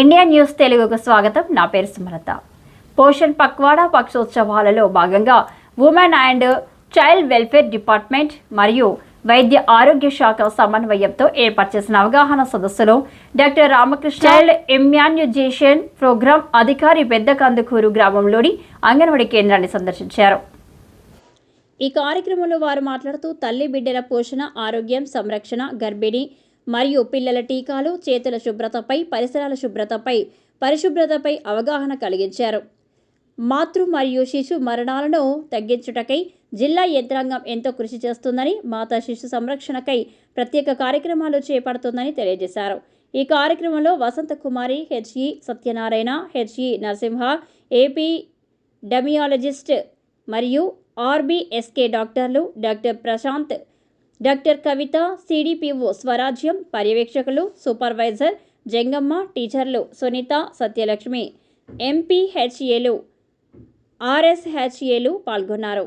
India news తెలుగుకు స్వాగతం. నా పేరు సుమలత. పోషణ్ పక్వాడా పక్షోత్సవాలలో భాగంగా women and child welfare department మరియు వైద్య ఆరోగ్య శాఖ సమన్వయంతో ఏర్పాటు చేసిన అవగాహన సదస్సులో doctor Ramakrishna child immunization programme అధికారి పెద్ద కందుకూరు గ్రామంలోని అంగన్వాడీ కేంద్రాన్ని సందర్శించారు. ఈ కార్యక్రమంలో వారు మాట్లాడుతూ తల్లి బిడ్డల పోషణ ఆరోగ్యం సంరక్షణ గర్భిణీ మరియు పిల్లల టీకాలు చేతుల శుభ్రతపై పరిసరాల శుభ్రతపై పరిశుభ్రతపై అవగాహన కలిగించారు. మాతృ మరియు శిశు మరణాలను తగ్గించుటకై జిల్లా యంత్రాంగం ఎంతో కృషి చేస్తుందని మాతా శిశు సంరక్షణకై ప్రత్యేక కార్యక్రమాలు చేపడుతుందని తెలియజేశారు. ఈ కార్యక్రమంలో Vasantha Kumari HE Satyanarayana HE Narasimha epidemiologist మరియు ఆర్బీఎస్కే డాక్టర్లు doctor Prashanth doctor Kavitha CDPO Swarajyam పర్యవేక్షకులు supervisor Jangamma టీచర్లు సునీత సత్యలక్ష్మి ఎంపీహెచ్ఏలు ఆర్ఎస్హెచ్ఏలు పాల్గొన్నారు.